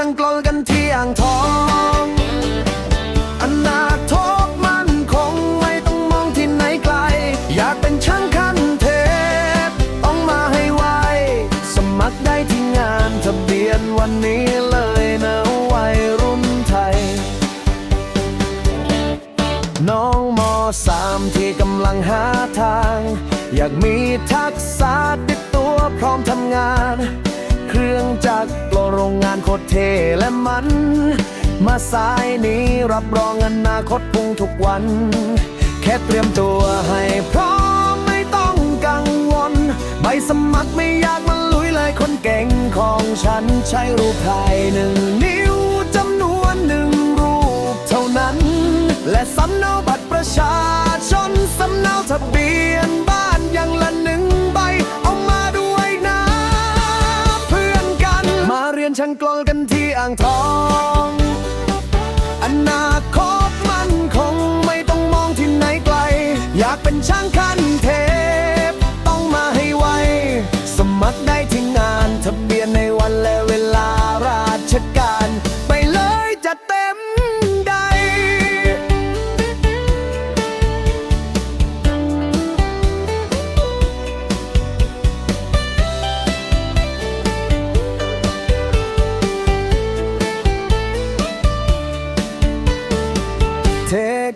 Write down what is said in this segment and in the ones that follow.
นช่างกลกันที่อ่างทอง อนาคตมันคงไม่ต้องมองที่ไหนไกล อยากเป็นช่างขั้นเทพ ต้องมาให้ไว สมัครได้ที่งานทะเบียนวันนี้เลยนะวัยรุ่นไทย น้องมสามที่กำลังหาทาง อยากมีทักษะติดตัวพร้อมทำงาน รื่องจักรโปรโรงงานโคตรเทและมัน มาสายนี้รับรองอนาคตพุ่งทุกวัน แค่เตรียมตัวให้พร้อมไม่ต้องกังวล ใบสมัครไม่ยากมันลุยเลยคนเก่งของฉันใช้รูปถ่ายหนึ่งนิ้วจำนวนหนึ่งรูปเท่านั้น และสำเนาบัตรประชาชนสำเนาทะเบียนบ้าน นช่างกลกันที่อ่างทอง อนาคตมันคงไม่ต้องมองที่ไหนไกล อยากเป็นช่าง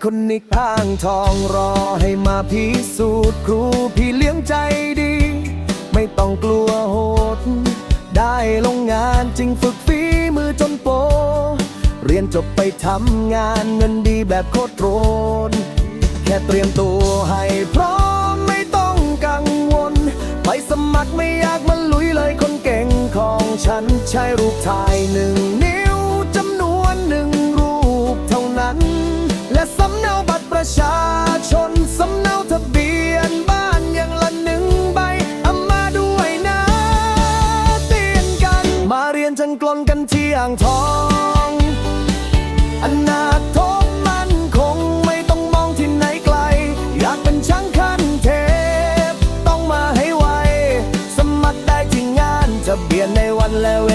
คนนิกพางทองรอให้มาพิสูจน์ครูพี่เลี้ยงใจดี ไม่ต้องกลัวโหด ได้ลงงานจริงฝึกฝีมือจนโปรเรียนจบไปทำงานเงินดีแบบโคตรโรนแค่เตรียมตัวให้พร้อมไม่ต้องกังวล ไปสมัครไม่ยากมันลุยเลยคนเก่งของฉันใช้รูปถ่ายหนึ่ง ประชาชนสำเนาทะเบียนบ้านอย่างละหนึ่งใบเอามาด้วยนะเตียนกัน มาเรียนจังกลนกันที่อ่างทอง อนาคตมันคงไม่ต้องมองที่ไหนไกล อยากเป็นช่างขั้นเทพ ต้องมาให้ไว สมัครได้ที่งานทะเบียนในวันและเว